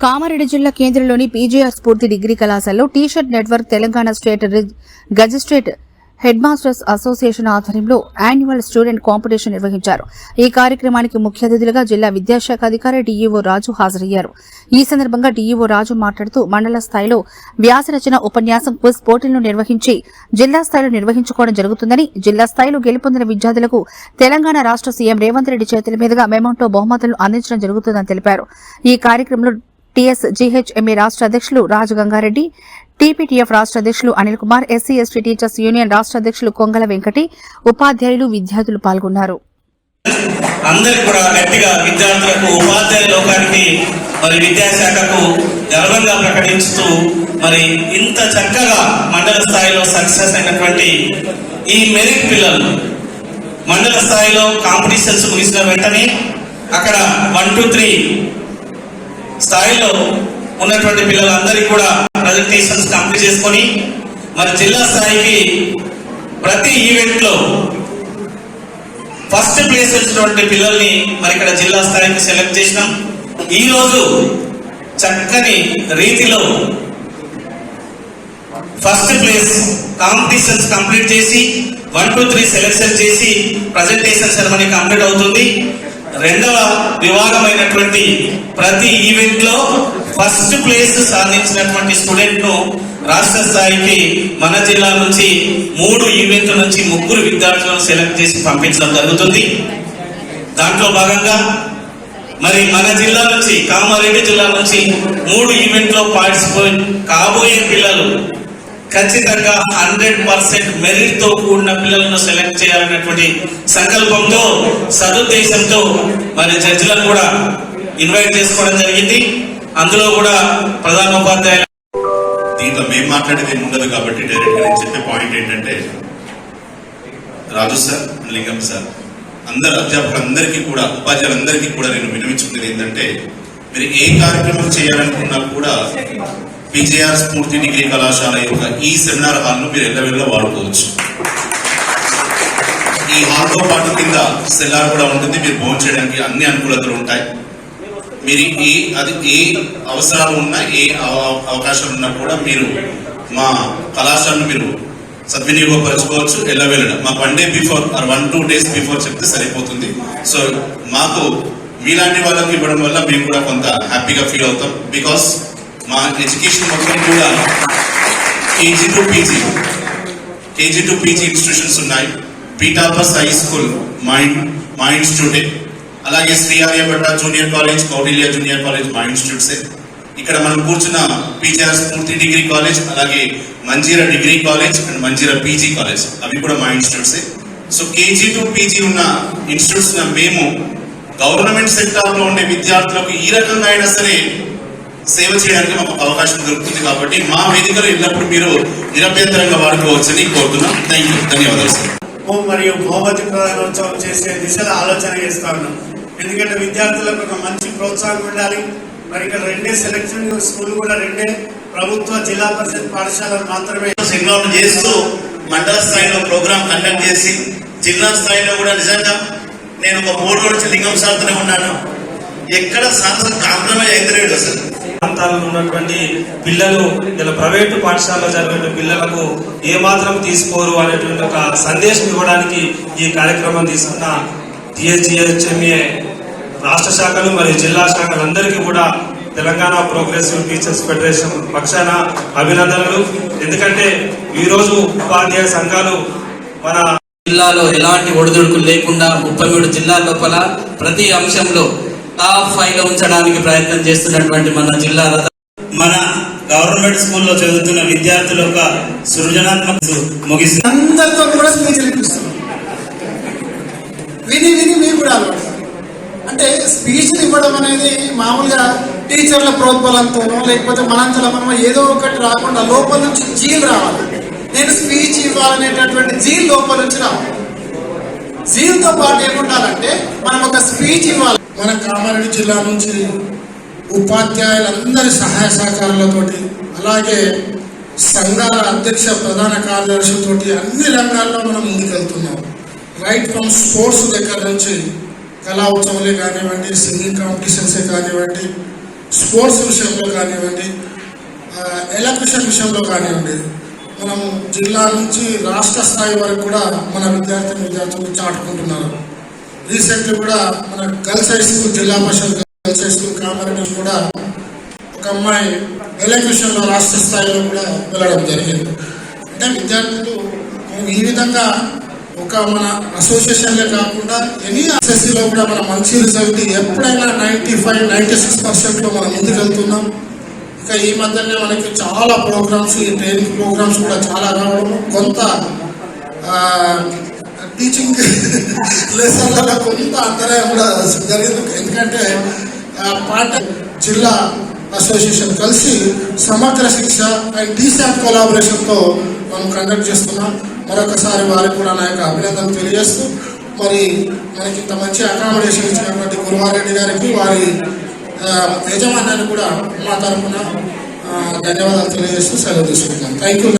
కామారెడ్డి జిల్లా కేంద్రంలోని PGR Spoorthi degree కళాశాలలో టీషర్ట్ నెట్వర్క్ తెలంగాణ స్టేట్ రిజ్- గజిస్ట్రేట్ హెడ్ మాస్టర్స్ అసోసియేషన్ ఆధ్వర్యంలో యాన్యువల్ స్టూడెంట్ కాంపిటీషన్ నిర్వహించారు. ఈ కార్యక్రమానికి ముఖ్య అతిథులుగా జిల్లా విద్యాశాఖ అధికారి డీఈఓ రాజు హాజరయ్యారు. ఈ సందర్భంగా డీఈఓ రాజు మాట్లాడుతూ మండల స్థాయిలో వ్యాసరచన ఉపన్యాసం క్విజ్ పోటీలను నిర్వహించి జిల్లా స్థాయిలో నిర్వహించుకోవడం జరుగుతుందని జిల్లా స్థాయిలో గెలుపొందిన విద్యార్థులకు తెలంగాణ రాష్ట్ర సీఎం రేవంత్ రెడ్డి చేతుల మీదుగా మెమోంటో బహుమతులను అందించడం జరుగుతుందని తెలిపారు. ఈ కార్యక్రమంలో టీఎస్ జీహెచ్ఎంఏ రాష్ట్ర అధ్యక్షులు రాజు గంగారెడ్డి టీపీటీఎఫ్ రాష్ట్ర అధ్యక్షులు Anil Kumar SC ST teachers union రాష్ట్ర అధ్యక్షులు కొంగల వెంకటి ఉపాధ్యాయులు విద్యార్థులు పాల్గొన్నారు. అందరికి కూడా గట్టిగా విద్యార్థులకు ఉపాధ్యాయ లోకానికి మరి విద్యాశాఖకు గర్వంగా ప్రకటిస్తూ మరి ఇంత చక్కగా మండల స్థాయిలో సక్సెస్ అయినటువంటి ఈ మెరిట్ పిల్లలు మండల స్థాయిలో కాంపిటీషన్స్ ముగిసిన వెంటనే అక్కడ వన్ టూ త్రీ స్థాయిలో ఉన్నటువంటి పిల్లలందరికీ కూడా ప్రజెంటేషన్స్ కంప్లీట్ చేసుకొని మరి జిల్లా స్థాయికి ప్రతి ఈవెంట్లో ఫస్ట్ ప్లేస్ వచ్చినటువంటి పిల్లల్ని మరి ఇక్కడ జిల్లా స్థాయికి సెలెక్ట్ చేసినాం. ఈ రోజు చక్కని రీతిలో ఫస్ట్ ప్లేస్ కాంపిటీషన్స్ కంప్లీట్ చేసి వన్ టూ త్రీ సెలెక్షన్ చేసి ప్రజెంటేషన్ సెరమనీ కంప్లీట్ అవుతుంది. రెండవ విభాగమైనటువంటి ప్రతి ఈవెంట్లో ఫస్ట్ ప్లేస్ సాధించినటువంటి స్టూడెంట్ను రాష్ట్ర స్థాయికి మన జిల్లా నుంచి మూడు ఈవెంట్ నుంచి ముగ్గురు విద్యార్థులను సెలెక్ట్ చేసి పంపించడం జరుగుతుంది. దాంట్లో భాగంగా మరి మన జిల్లా నుంచి కామారెడ్డి జిల్లా నుంచి మూడు ఈవెంట్లో పార్టిసిపేట్ కాబోయే పిల్లలు ఖచ్చితంగా హండ్రెడ్ పర్సెంట్ మెరిట్తో కూడిన పిల్లలను సెలెక్ట్ చేయాలనేటువంటి సంకల్పంతో సదుద్దేశంతో మరి జడ్జిలను కూడా ఇన్వైట్ చేసుకోవడం జరిగింది. అందులో కూడా ప్రధాన ఉపాధ్యాయులు దీంట్లో మేము మాట్లాడేది ఉండదు కాబట్టి డైరెక్ట్గా నేను చెప్పే పాయింట్ ఏంటంటే రాజు సార్ లింగం సార్ అందరు అధ్యాపకులందరికీ కూడా ఉపాధ్యాయులందరికీ కూడా నేను వినవించుకునేది ఏంటంటే మీరు ఏ కార్యక్రమం చేయాలనుకున్నా కూడా పిజేఆర్ స్ఫూర్తి డిగ్రీ కళాశాల యొక్క ఈ సెమినార్ హాల్ను మీరు ఎల్లవెల్ల వాడుకోవచ్చు. ఈ హాల్తో పాటు కింద సెల్లార్ కూడా ఉంటుంది. మీరు భోజనం చేయడానికి అన్ని అనుకూలతలు ఉంటాయి. మీరు ఏ అది ఏ అవసరాలు ఉన్నా ఏ అవ- అవకాశాలు ఉన్నా కూడా మీరు మా కళాశాలను మీరు సద్వినియోగపరచుకోవచ్చు. ఎలా వెళ్ళడం? One day before or one two days before చెప్తే సరిపోతుంది. సో మాకు మీలాంటి వాళ్ళకి ఇవ్వడం వల్ల మేము కూడా కొంత హ్యాపీగా ఫీల్ అవుతాం. బికాస్ మా ఎడ్యుకేషన్ మొత్తం కూడా KG to PG. KG to PG institutions ఉన్నాయి. పీటాపస్ హై స్కూల్ మైండ్ మా ఇన్స్టిట్యూటే అలాగే Shri Aryabhatta junior college Kautilya junior college మా ఇన్స్టిట్యూట్సే ఇక్కడ మనం కూర్చున్న పీజీఆర్ స్ఫూర్తి డిగ్రీ కాలేజ్ అలాగే Manjeera degree college and Manjeera PG college. అవి కూడా మా ఇన్స్టిట్యూట్సే సో కేజీ టు పీజీ ఉన్న ఇన్స్టిట్యూట్స్ మేము గవర్నమెంట్ సెక్టార్లో ఉండే విద్యార్థులకు ఈ రకంగా అయినా సరే సేవ చేయడానికి మాకు అవకాశం దొరుకుతుంది కాబట్టి మా వేదికలు ఎల్లప్పుడూ మీరు నిరభ్యంతరంగా వాడుకోవచ్చని కోరుతున్నాం. థ్యాంక్ యూ ధన్యవాదాలు సార్ మరియు బహుమతి ప్రధానోత్సవం చేసే దిశలో ఆలోచన చేస్తా ఉన్నాం. ఎందుకంటే విద్యార్థులకు ఒక మంచి ప్రోత్సాహం ఉండాలి. మరి ఇక్కడ రెండే సెలక్షన్ స్కూల్ కూడా రెండే. ప్రభుత్వ జిల్లా పరిషత్ పాఠశాలలు మాత్రమే. సింగౌట్ చేస్తూ మండల స్థాయిలో ప్రోగ్రామ్ కండక్ట్ చేసి జిల్లా స్థాయిలో కూడా నిజంగా నేను ఒక మూడు రోజుల లింగం సాగుతూనే ఉన్నాను. ఎక్కడ సార్ కాంప్రమైజ్ అయితే అసలు ప్రాంతాల్లో ఉన్నటువంటి పిల్లలు ఇలా ప్రైవేటు పాఠశాలలో చదివే పిల్లలకు ఏ మాత్రం తీసుకోరు అనేటువంటి ఒక సందేశం ఇవ్వడానికి ఈ కార్యక్రమం తీసుకున్న టిఎస్జిహెచ్ఎంఏ రాష్ట్ర శాఖలు మరియు జిల్లా శాఖలందరికీ కూడా తెలంగాణ ప్రోగ్రెసివ్ టీచర్స్ ఫెడరేషన్ పక్షాన అభినందనలు. ఎందుకంటే ఈరోజు ఉపాధ్యాయ సంఘాలు మన జిల్లాలో ఎలాంటి ఒడిదుడుకులు లేకుండా ముప్పై మూడు జిల్లాల లోపల ప్రతి అంశంలో టాప్ ఫైవ్లో ఉంచడానికి ప్రయత్నం చేస్తున్నటువంటి మన జిల్లా మన గవర్నమెంట్ స్కూల్లో చదువుతున్న విద్యార్థుల యొక్క సృజనాత్మక ముగిసి అందరితో కూడా స్పీచ్ ఇప్పిస్తున్నాం విని విని మీకు కూడా అలవాటు. అంటే స్పీచ్ ఇవ్వడం అనేది మామూలుగా టీచర్ల ప్రోద్బలంతోనో లేకపోతే మనంతల మనం ఏదో ఒకటి రాకుండా లోపల నుంచి జీల్ రావాలి. నేను స్పీచ్ ఇవ్వాలనేటటువంటి జీల్ లోపల నుంచి రావాలి. జీల్తో పాటు ఏముండాలంటే మనం ఒక స్పీచ్ ఇవ్వాలి. మన కామారెడ్డి జిల్లా నుంచి ఉపాధ్యాయులందరి సహాయ సహకారాలతోటి అలాగే సంఘాల అధ్యక్ష ప్రధాన కార్యదర్శులతోటి అన్ని రంగాల్లో మనం ముందుకెళ్తున్నాం. రైట్ ఫ్రమ్ స్పోర్ట్స్ దగ్గర నుంచి కళా ఉత్సవాలే కానివ్వండి సింగింగ్ కాంపిటీషన్సే కానివ్వండి స్పోర్ట్స్ విషయంలో కానివ్వండి ఎలక్ట్రిషన్ విషయంలో కానివ్వండి మనం జిల్లా నుంచి రాష్ట్ర స్థాయి వరకు కూడా మన విద్యార్థి విద్యార్థులు చాటుకుంటున్నారు. రీసెంట్లీ కూడా మన girls high school zilla parishad girls high school Kamareddy కూడా ఒక అమ్మాయి ఎలక్ట్రిషన్లో రాష్ట్ర స్థాయిలో కూడా వెళ్ళడం జరిగింది. అంటే విద్యార్థులు ఈ విధంగా ఒక మన అసోసియేషన్లే కాకుండా ఎనీ ఎస్ఎస్సిలో కూడా మన మంచి రిజల్ట్ ఎప్పుడైనా నైంటీ ఫైవ్ నైంటీ సిక్స్ పర్సెంట్లో మనం ముందుకెళ్తున్నాం. ఇక ఈ మధ్యనే మనకి చాలా ప్రోగ్రామ్స్ ఈ ట్రైనింగ్ ప్రోగ్రామ్స్ కూడా చాలా రావడం కొంత టీచింగ్ లెసన్లలో కొంత అంతరాయం కూడా జరిగింది. ఎందుకంటే ఆ, జిల్లా అసోసియేషన్ కలిసి సమగ్ర శిక్ష అండ్ డీసాట్ కొలాబరేషన్తో మనం కండక్ట్ చేస్తున్నాం. మరొకసారి వారికి కూడా నా యొక్క అభినందన తెలియజేస్తూ మరి మనకి ఇంత మంచి అకామిడేషన్ ఇచ్చినటువంటి గురువారెడ్డి గారికి వారి యజమానాన్ని కూడా మా తరఫున ధన్యవాదాలు తెలియజేస్తూ సెలవు తీసుకుంటున్నాను. Thank you